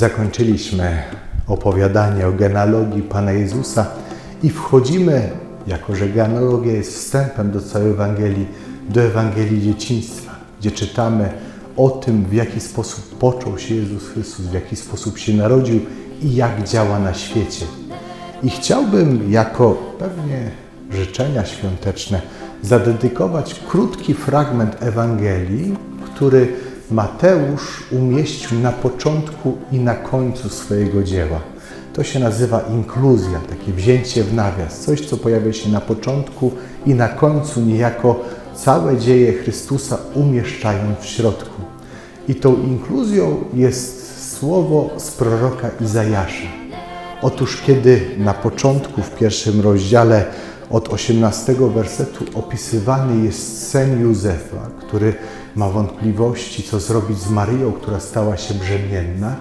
Zakończyliśmy opowiadanie o genealogii Pana Jezusa i wchodzimy, jako że genealogia jest wstępem do całej Ewangelii, do Ewangelii dzieciństwa, gdzie czytamy o tym, w jaki sposób począł się Jezus Chrystus, w jaki sposób się narodził i jak działa na świecie. I chciałbym jako pewnie życzenia świąteczne zadedykować krótki fragment Ewangelii, który Mateusz umieścił na początku i na końcu swojego dzieła. To się nazywa inkluzja, takie wzięcie w nawias, coś, co pojawia się na początku i na końcu, niejako całe dzieje Chrystusa umieszczając w środku. I tą inkluzją jest słowo z proroka Izajasza. Otóż kiedy na początku, w pierwszym rozdziale od 18 wersetu opisywany jest sen Józefa, który ma wątpliwości, co zrobić z Maryją, która stała się brzemienna,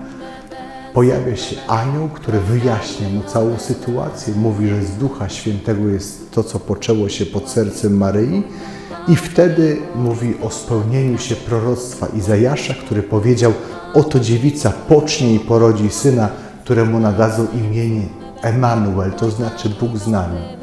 pojawia się anioł, który wyjaśnia mu całą sytuację, mówi, że z Ducha Świętego jest to, co poczęło się pod sercem Maryi. I wtedy mówi o spełnieniu się proroctwa Izajasza, który powiedział, oto dziewica pocznie i porodzi syna, któremu nadadzą imienie Emanuel, to znaczy Bóg z nami.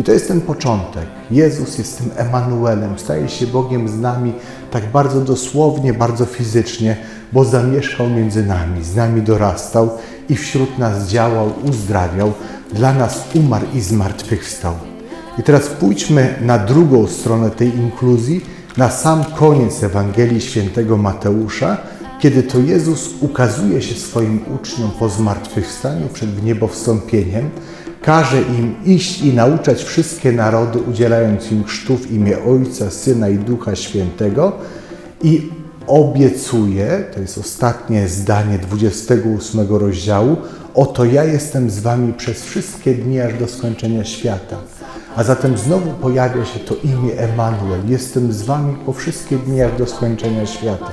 I to jest ten początek. Jezus jest tym Emanuelem, staje się Bogiem z nami tak bardzo dosłownie, bardzo fizycznie, bo zamieszkał między nami, z nami dorastał i wśród nas działał, uzdrawiał, dla nas umarł i zmartwychwstał. I teraz pójdźmy na drugą stronę tej inkluzji, na sam koniec Ewangelii Świętego Mateusza, kiedy to Jezus ukazuje się swoim uczniom po zmartwychwstaniu przed niebowstąpieniem, każe im iść i nauczać wszystkie narody, udzielając im chrztu w imię Ojca, Syna i Ducha Świętego i obiecuje, to jest ostatnie zdanie 28 rozdziału, oto ja jestem z wami przez wszystkie dni aż do skończenia świata. A zatem znowu pojawia się to imię Emanuel. Jestem z wami po wszystkie dni aż do skończenia świata.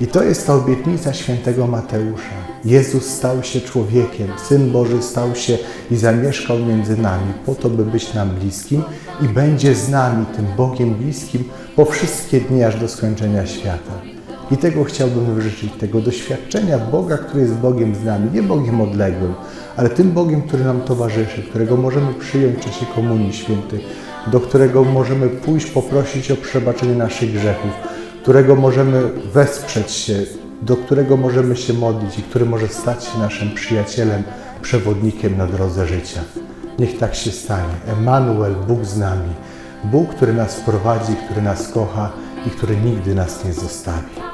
I to jest ta obietnica świętego Mateusza. Jezus stał się człowiekiem, Syn Boży stał się i zamieszkał między nami po to, by być nam bliskim i będzie z nami, tym Bogiem bliskim, po wszystkie dni aż do skończenia świata. I tego chciałbym życzyć, tego doświadczenia Boga, który jest Bogiem z nami, nie Bogiem odległym, ale tym Bogiem, który nam towarzyszy, którego możemy przyjąć w czasie Komunii Świętej, do którego możemy pójść, poprosić o przebaczenie naszych grzechów, którego możemy wesprzeć się, do którego możemy się modlić i który może stać się naszym przyjacielem, przewodnikiem na drodze życia. Niech tak się stanie. Emanuel, Bóg z nami. Bóg, który nas prowadzi, który nas kocha i który nigdy nas nie zostawi.